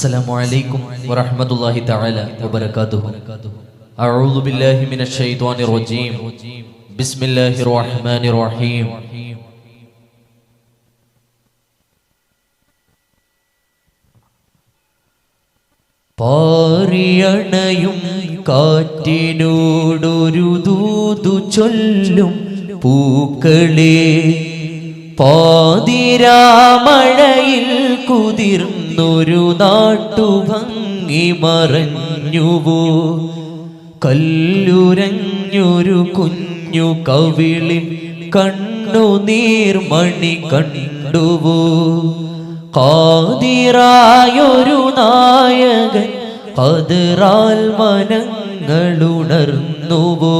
السلام عليكم ورحمة الله تعالى وبركاته أعوذ بالله من الشيطان الرجيم بسم الله الرحمن الرحيم പാറിയണയും കാറ്റിനോടൊരു ദൂതു ചൊല്ലും പൂക്കളെ പാതിരാമഴയിൽ കുതിർന്നൊരു നാട്ടുഭംഗി മറഞ്ഞുവോ? കല്ലുരഞ്ഞൊരു കുഞ്ഞു കവിളിൽ കണ്ണു നീർമണി കണ്ടുവോ? കാതിറായൊരു നായകൻ കതിറാൽ മനങ്ങളുണർന്നുവോ?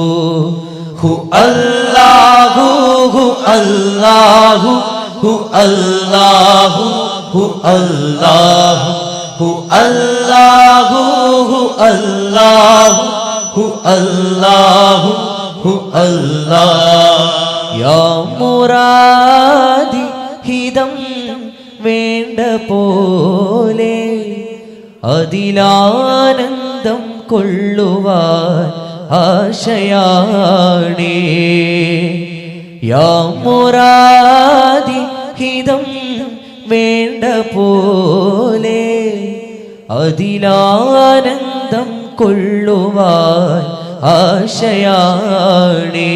ഹു അല്ലാഹു ഹു അല്ലാഹു ഹു അല്ലാഹു. ഹു അല്ലാഹു ഹു അല്ലാഹു ഹു അല്ലാഹു ഹു അല്ലാഹു ഹു അല്ലാഹ്. യാ മുറാദി ഹിതം വേണ്ട പോലെ അതിലാനന്ദം കൊള്ളുവാൻ ആശയാണേ. യാ മുറാദി ഹിതം വേണ്ട പോലെ അതിലാനന്ദം കൊള്ളുവാൻ ആശയാണേ.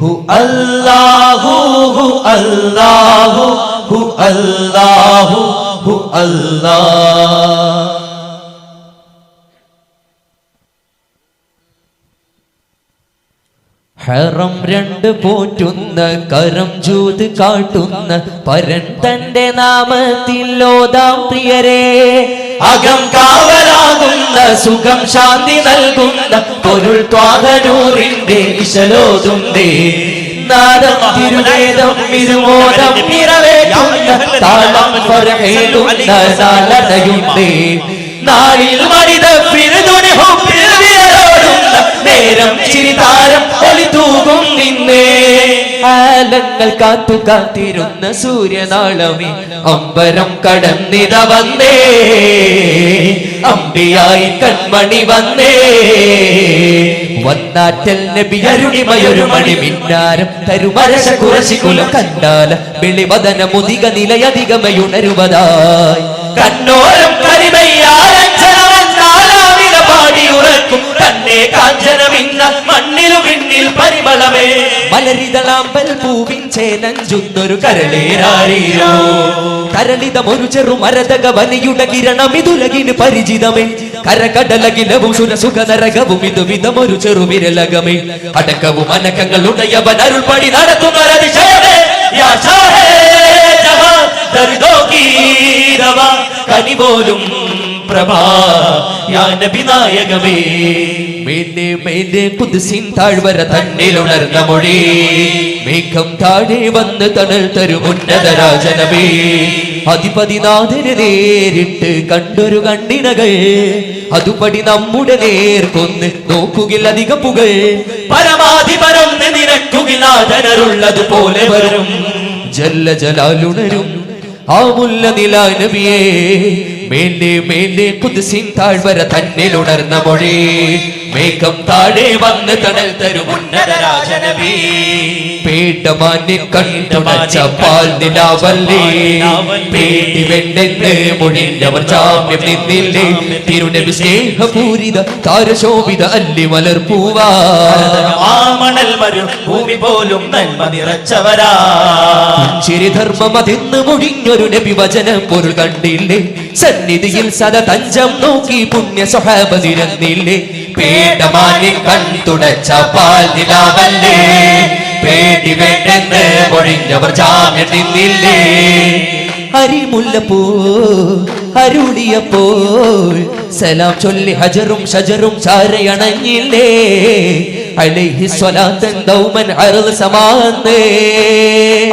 ഹു അല്ലാഹു ഹു അല്ലാഹു ഹു അല്ലാഹു ഹു അല്ലാഹ് ഹറം രണ്ട് പോറ്റുന്ന കരം ജൂത് കാട്ടുന്ന പരൻ തന്റെ നാമത്തിൽ ഓതാം പ്രിയരെ. അകം കാവലാകുന്ന സുഖം ശാന്തി നൽകുന്ന പൊരുൾ ത്വാകനൂറിന്റെ വിശലോതുണ്ടേ. നാദം നാളിൽ മനിത പിറുതുണി നേരം ചിരിതാരം ഒളി തൂകും നിന്നേ. ആലങ്ങൾ കാത്തു കാത്തിരുന്ന സൂര്യനാളമേ അമ്പരം കടന്നിത വന്നേ. അമ്പിയായി കൺമണി വന്നേ. വന്നാറ്റൽ നബി മണി മിന്നാരം തരുമരശ കുല കണ്ടാല വെളിവദന മുതിക നിലയധികമയുണരുവതായി. കണ്ണോരം കരിമയ്യാലഞ്ചനവന്നാലാവില തന്നെ കാഞ്ചനമിന്ന പിന്നിൽ കിരണം ഇതുലകിന് പരിചിതമേ. കരകടലകിലവും സുരസുഖനരകവും ഇത് വിധമൊരു ചെറു അടക്കവും അനക്കങ്ങളുടയവൻ അരുൾപടി നടത്തുന്ന പ്രഭാ യാ നബി നായകമേ. മേലെ മേലെ കുതിസിൻ താഴ്വര തന്നിലുണർന്ന മൊഴി. മേഘം താഴെ വന്ന് തണൽ തരും ഉന്നത രാജനമേ. അധിപതിനാഥന് നേരിട്ട് കണ്ടൊരു കണ്ണിനകൾ. അതുപടി നമ്മുടെ നേർക്കൊന്ന് നോക്കുകിൽ അധിക പുകൾ. പരമാധിപരം നിരക്കുകിൽ നിരക്കുകിലാതനരുള്ളത് പോലെ വരും. ജല്ല ജലാലുണരും ആ മുല്ല നിലാ നബിയേ മേലെ മേലെ കുതിസിൻ താഴ്വര തന്നിലുണർന്ന മൊഴി. മേഘം താഴെ വന്ന് തണൽ തരും ഉന്നത രാജനബി. പേട്ടമാന്യൻ കണ്ടുടച്ച പാൽ നിലാവല്ലേ. പേടി വെണ്ടെന്ന് ജാമ്യം നിന്നില്ലേ. തിരുനബി സ്നേഹപൂരിത താരശോഭിത അല്ലി മലർപ്പൂവാ. മരു ഭൂമി പോലും നന്മ നിറച്ചവരാ. ചിരിധർമ്മം അതെന്ന് മുഴിഞ്ഞൊരു നബി വചനം പൊരുൾ കണ്ടില്ലേ? സന്നിധിയിൽ സദ തഞ്ചം നോക്കി പുണ്യ സ്വഹാബ നിരന്നില്ലേ? പേടമാനി കൺതുടച്ച പാൽ നിലാവല്ലേ പേടി വേണ്ടെന്ന് മൊഴിഞ്ഞവർ ജാമ്യം നിന്നില്ലേ? അരിമുല്ലപ്പൂ അരുളിയപ്പോൾ സലാം ചൊല്ലി ഹജറും ഷജറും ചാരയണഞ്ഞില്ലേ? അലൈഹി സ്വലാത്തൻ ദൗമൻ അറുത് സമാന്തേ.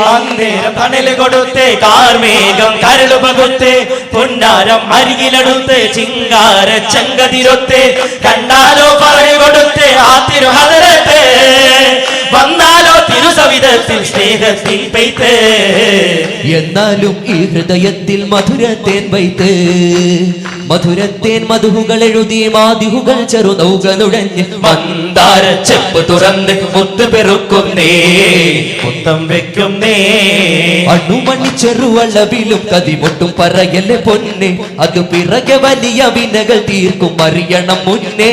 അന്നേരം തണൽ കൊടുത്ത് കാർമേഘം കരളു പകുത്ത് പൊന്നാരം അരികിലെടുത്ത് ചിങ്കാര ചങ്കതിരൊത്ത് കണ്ടാലോ പറഞ്ഞു കൊടുത്ത് ആ തിരുഹതരത്ത് വന്നാലോ തിരുസവിധത്തിൽ സ്നേഹത്തിൽ പെയ്ത്ത്. എന്നാലും ഈ ഹൃദയത്തിൽ മധുരത്തേൻ വൈത്ത്. മധുരത്തേൻ മധുഹുകൾ എഴുതി മാധുഹുകൾ മാതിഹുകൾ ചെറുനൗകനുടഞ്ഞ് മന്ദാര ചെപ്പ് തുറന്ന് മുത്ത് പെറുക്കുന്നേ മുത്തം വെക്കുന്നേ. അണുമണി ചെറുവളവിലും കതിമൊട്ടും പറയല്ലേ പൊന്നെ അത് പിറകെ വലിയ വിനകൾ തീർക്കും അറിയണം മുന്നേ.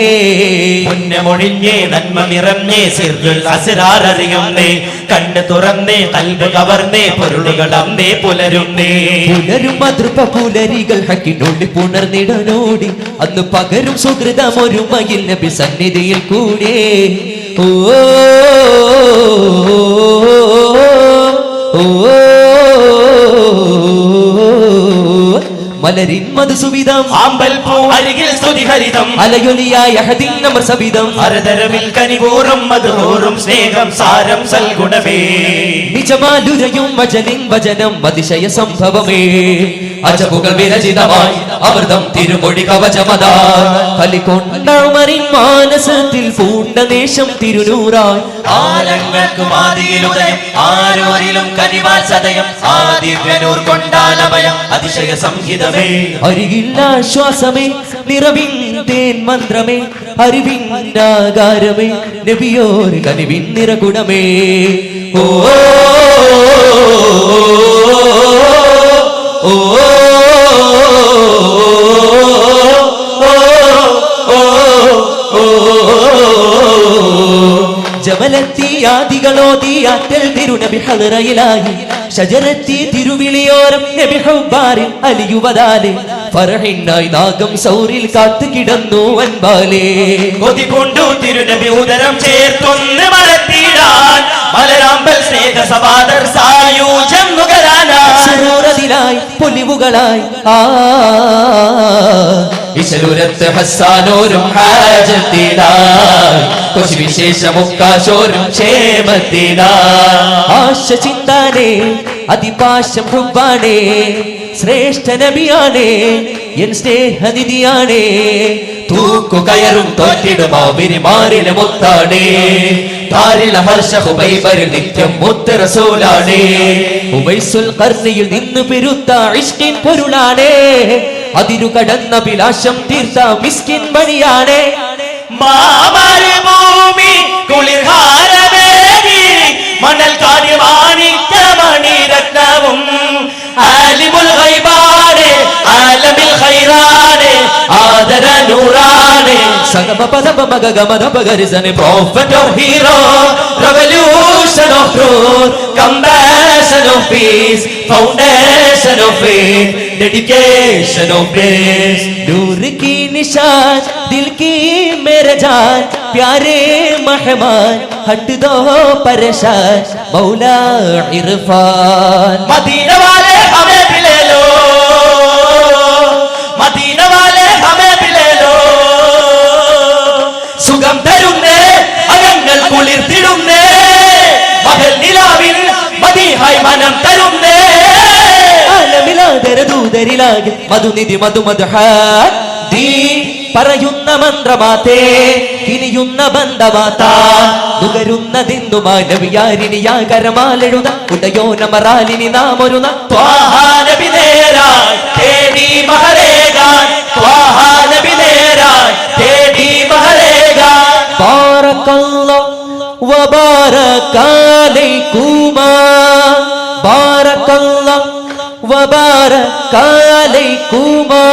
മുന്നെ മൊഴിഞ്ഞേ നന്മ നിറഞ്ഞേ സിർദുൽ അസിറാർ അറിയുന്നേ കണ്ണ് തുറന്നേ കൽബ് കവർന്നേ പൊരുളുകൾ അന്നേ പുലരുന്നേ. പുലരും അതൃപ പുലരികൾ ഹക്കിനുള്ളിൽ പുണർന്നിടനോടി അന്ന് പകരും സുഹൃതം ഒരു മയിൽ നബി സന്നിധിയിൽ കൂടെ ഓ ഓ മലരിൻ മധുസുവിധം. ആമ്പൽ അലയൊലിയായ ഹദിന്നമർ സവിധം. അരതരമിൽ കനിവൂറും മധുഹൂറും സ്നേഹം സാരം സൽഗുണമേ. നിജമാലുരയും വചനിൻ വചനം അതിശയ സംഭവമേ. അജബുകൾ വിരചിതമായി അമൃതം തിരുമൊഴി കലിക്കൊണ്ടമറിൻ മാനസത്തിൽ പൂണ്ട ദേശം തിരുനൂറായി. ആലങ്ങൾക്കും ആരോരിലും കനിവാൽ സദയം ആദിവ്യനൂർ കൊണ്ടാലഭയം അതിശയ സംഹിതമേ. അരികില്ലാശ്വാസമേ തേൻ മന്ത്രമേ അറിവിന്നാകാരമേ നബിയോർ കനിവിൻ നിറകുടമേ. ഓ ഓ ജമലത്തി ആദികളോതി ആറ്റൽ തിരുനബി ഹലറയിലായി ഷജരത്തി തിരുവിളിയോരം നബി ഹൗബാറിൽ അലിയുവതാലെ ഫറഹിന്നായി നാഗം സൗരിൽ കാത്തു കിടന്നു അൻപാലേ കൊതി കൊണ്ടു തിരുനബി ഉദരം ചേർത്തൊന്ന് മലത്തിടാൻ. മലരാമ്പൽ സ്നേഹ സവാദർ സായൂജം നുകരാനായി പൊലിവുകളായി. ആ ഇശലുരത്ത് ഹസ്സാനോരും ഹാജത്തിലായി. കൊച്ചു വിശേഷമുക്കാശോരും ക്ഷേമത്തിലായി. ആശ ചിന്താനേ അതിപാശം ഹുബാണേ ശ്രേഷ്ഠ നബിയാണേ എൻ സ്നേഹനിധിയാണേ. തൂക്കു കയറും തോറ്റിടുമാ വിരിമാറിന് മുത്താണേ. താരില ഹർഷ ഹുബൈബരിൽ നിത്യം മുത്ത് ഉബൈസുൽ കർണിയിൽ നിന്ന് പെരുത്ത ഇഷ്കിൻ പൊരുളാണേ. അതിരു കടന്ന വിലാശം തീർത്ത മിസ്കിൻ വഴിയാണ് മണൽ കാടി മാണിക്ക മണിരത്നവും ആലിമുൽ ഗൈബാണ് ആലമിൽ ഖൈറാണ് ആദര നൂറാണ്. സഗമ പദമ മഗ ഗമന of hero or hero, revolution of truth, compassion of peace, foundation of faith, dedication of grace. नूर की निशान दिल की मेरे जान प्यारे मेहमान हट दो परेशान मौला इरफान मदीना वाले हमें भी ले लो മദീന ഫലം തരുന്നേ. ദൂതരിലാകെ. മധുനിധി മധുമധുഹ. ദീൻ പറയുന്ന മന്ത്രമാത്തേ കിനിയുന്ന ബന്ധമാത്താ. നുകരുന്നതിന്നു മാനവിയാരിണിയാകരമാലെഴുത ഉടയോനമറാലിനി നാമൊരു നബി നേരാൻ തേടി മഹരേകാൻ വബാരക്കാലൈക്കുമാ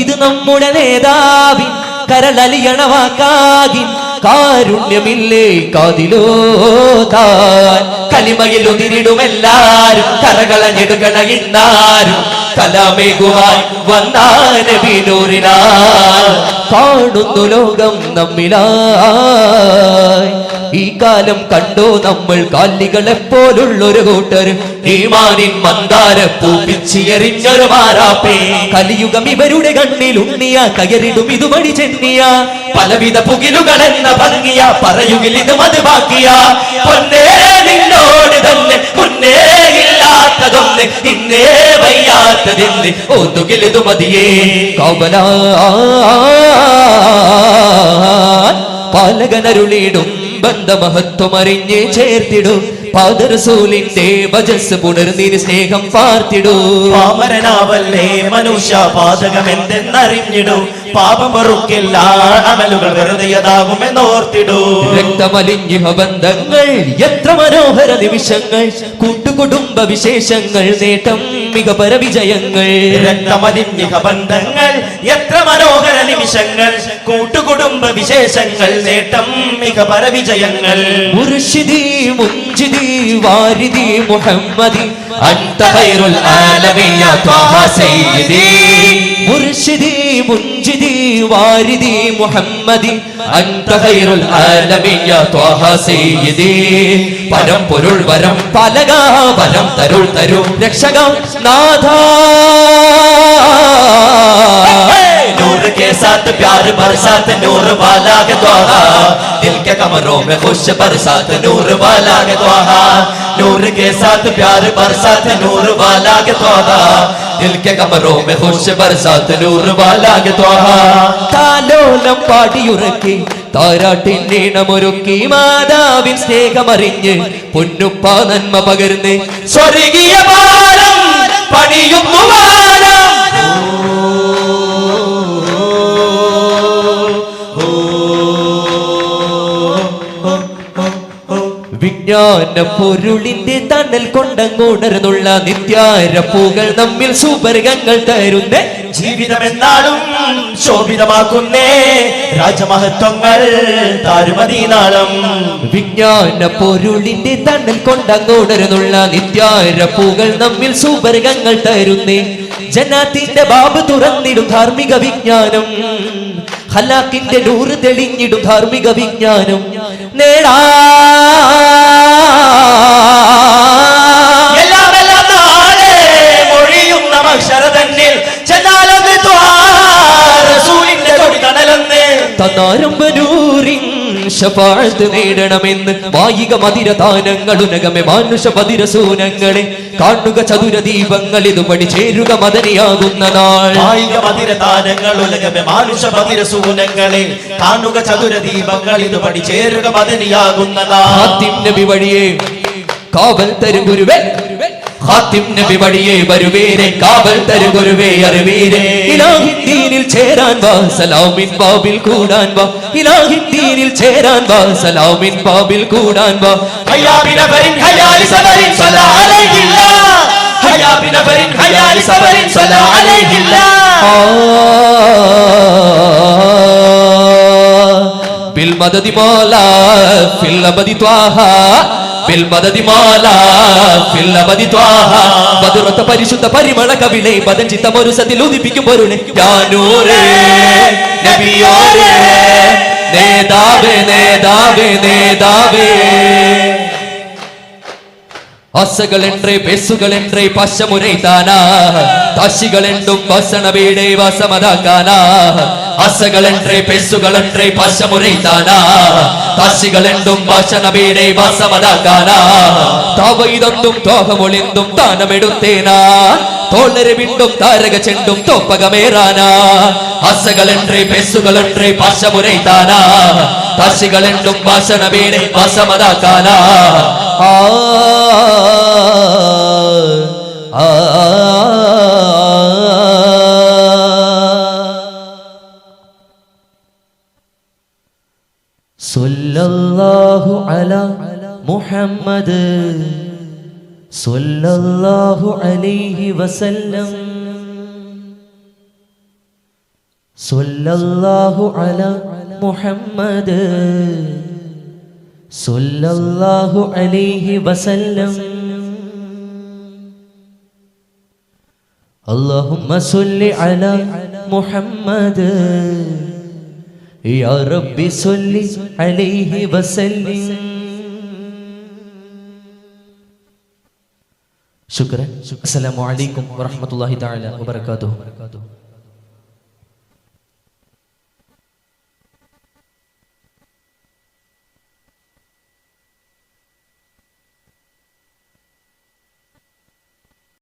ഇത് നമ്മുടെ നേതാവിൻ കരളലിയണവാക്കാകിൻ കാരുണ്യമില്ലേ കാതിലോതാൻ കലിമയിൽ ഉതിരിടുമെല്ലാരും കരകളഞ്ഞെടുക്കണയിന്നാരും കലാമേകുവാൻ വന്നാനൂരിനാൽ കാണുന്നു ലോകം നമ്മിലായി. ഈ കാലം കണ്ടോ നമ്മൾ കാലികളെ പോലുള്ളൊരു കൂട്ടർ. ഈമാനിൻ മന്ദാര പൂപ്പിച്ചിയെറിഞ്ഞൊരു മാറാപ്പേ. കലിയുഗം ഇവരുടെ കണ്ണിൽ ഉണ്ണിയ കയറിടും ഇതുവഴി ചെന്നിയ. പലവിധ പുകിലുകൾ എന്ന ഭംഗിയ പറയുകിൽ ഇത് മതിവാക്കിയ. പൊന്നേ പാലകനരുളിടും ബന്ധമഹത്വം അറിഞ്ഞ് ചേർത്തിടും പാദരസൂലിന്റെ വജസ് പുണർന്നിന് സ്നേഹം പാർത്തിടൂ. പാമരനാവല്ലേ മനുഷ്യ പാതകം എന്തെന്നറിഞ്ഞിടൂ പാപം പൊറുക്കില്ല അമലുകൾ വെറുതെയതാകുമെന്നോർത്തിടൂ രക്തമലിഞ്ഞ ബന്ധങ്ങൾ എത്ര മനോഹര നിമിഷങ്ങൾ. കൂട്ടുകുടുംബ വിശേഷങ്ങൾ നേട്ടം മികപര വിജയങ്ങൾ. രക്തമലിഞ്ഞ ബന്ധങ്ങൾ എത്ര മനോഹര നിമിഷങ്ങൾ കൂട്ടുകുടുംബ വിശേഷങ്ങൾ നേട്ടം മിക പരവിജയങ്ങൾ. മുർഷിദി മുഞ്ചിദി വാരിദി മുഹമ്മദി ആലമീൻ യാ ത്വാഹ സയ്യിദി. മുർഷിദി മുഞ്ചിദി വാരിദി മുഹമ്മദി ആലമീൻ യാ ത്വാഹ സയ്യിദി. പരം പൊരുൾ വരം പലക വരം തരുൾ തരു രക്ഷക നാഥ. नूर के साथ प्यार बरसात नूर वाला के द्वारा दिल के कमरों में खुश बरसात नूर वाला के द्वारा नूर के साथ प्यार बरसात नूर वाला के द्वारा दिल के कमरों में खुश बरसात नूर वाला के द्वारा താലോലം പാടിയുറക്കി താരാട്ടിന്നീണമൊരുക്കി മാതാവിൻ സ്നേഹമറിഞ്ഞ് പൊന്നുപ്പ നന്മ പകർന്ന് സ്വർഗീയ പാലം പണിയുന്നു വിജ്ഞാന പൊരുളിന്റെ തണൽ കൊണ്ടങ്ങോണർന്നുള്ള നിത്യാരപ്പൂകൾ നമ്മിൽ സുവർഗങ്ങൾ തരുന്ന. ജീവിതം എന്നാളും ശോഭിതമാക്കുന്നേ. രാജമഹത്വങ്ങൾ താരുമതീനാളം വിജ്ഞാന പൊരുളിന്റെ തണൽ കൊണ്ടങ്ങോണർന്നുള്ള നിത്യാരപ്പൂകൾ നമ്മിൽ സുവർഗങ്ങൾ തരുന്നേ. ജനാത്തിന്റെ ബാബ് തുറന്നിടും ധാർമ്മിക വിജ്ഞാനം. ഹലാക്കിന്റെ നൂറ് തെളിഞ്ഞിടും ധാർമ്മിക വിജ്ഞാനം. നേടാ. എല്ലാം ശഫാഴത്ത് നേടണമെന്ന് വായിക മതിര താനങ്ങളുനകമെ മാനുഷ പതിര സൂനങ്ങളെ കാണുക ചതുര ദീപങ്ങൾ ഇതുപടി ചേരുക മദനിയാകുന്ന നാൾ. കായിക മതിര താനങ്ങൾ ഉലകമെ മാനുഷ മതിര സൂനങ്ങളെ കാണുക ചതുര ദീപങ്ങൾ ഇതുപടി ചേരുക മതനിയാകുന്ന നാൾ. നബി വഴിയേ കാവൽ തരും ഗുരുവേ ഹാത്തിം നബി വഴിയേ വരുവേരെ കാവൽ തരും ഗുരുവേ അറിവീരെ ഇലാഹിദ്ദീനിൽ ചേരാൻ വാ സലാമിൻ ബാബിൽ കൂടാൻ വാ ഇലാഹിദ്ദീനിൽ ചേരാൻ വാ സലാമിൻ ബാബിൽ കൂടാൻ വാ ഹയ്യാ ബിനഫരിൻ ഹയ്യാലി സബരിൻ സ്വലാ അലൈഹില്ല ഹയ്യാ ബിനഫരിൻ ഹയ്യാലി സബരിൻ സ്വലാ അലൈഹില്ല بالمدد مولا في الأبد طه പരിശുദ്ധ പരിമള കവിളെ പതഞ്ചിത്തമൊരുസത്തിൽ ഉദിപ്പിക്കും പൊരുളെ ഞാനൂരേ നബിയോരേ നേതാവേ നേതാവേ നേതാവേ. ஆசைகளென்றே பேசுகளென்றே பாசமுறை தானா தாசிகளென்றும் வாசன வீடே வாசமதாக்கானா ஆசைகளென்றே பேசுகளென்றே பாசமுறை தானா താശികളെണ്ടും ഭാഷണബിയുടെ വാസമതാക്കാനാ താവൈതൊട്ടും തോഹമൊളിന്തും താനമെടുത്തേനാ തോളര് വിണ്ടും താരക ചെണ്ടും തോപ്പകമേറാനാ ആസകളെன்றே பேசுகளென்றே பாஷமுறை தானா താശികളെണ്ടും ഭാഷണ വീണെ വസമതാക്കാനാ ആ ആ സല്ലല്ലാഹു മുഹമ്മദ് സല്ലല്ലാഹു അലൈഹി വസല്ലം. സല്ലല്ലാഹു അലാ മുഹമ്മദ് സല്ലല്ലാഹു അലൈഹി വസല്ലം اللهم صل على محمد يا رب صل عليه وسلم شكرا السلام عليكم ورحمة الله تعالى وبركاته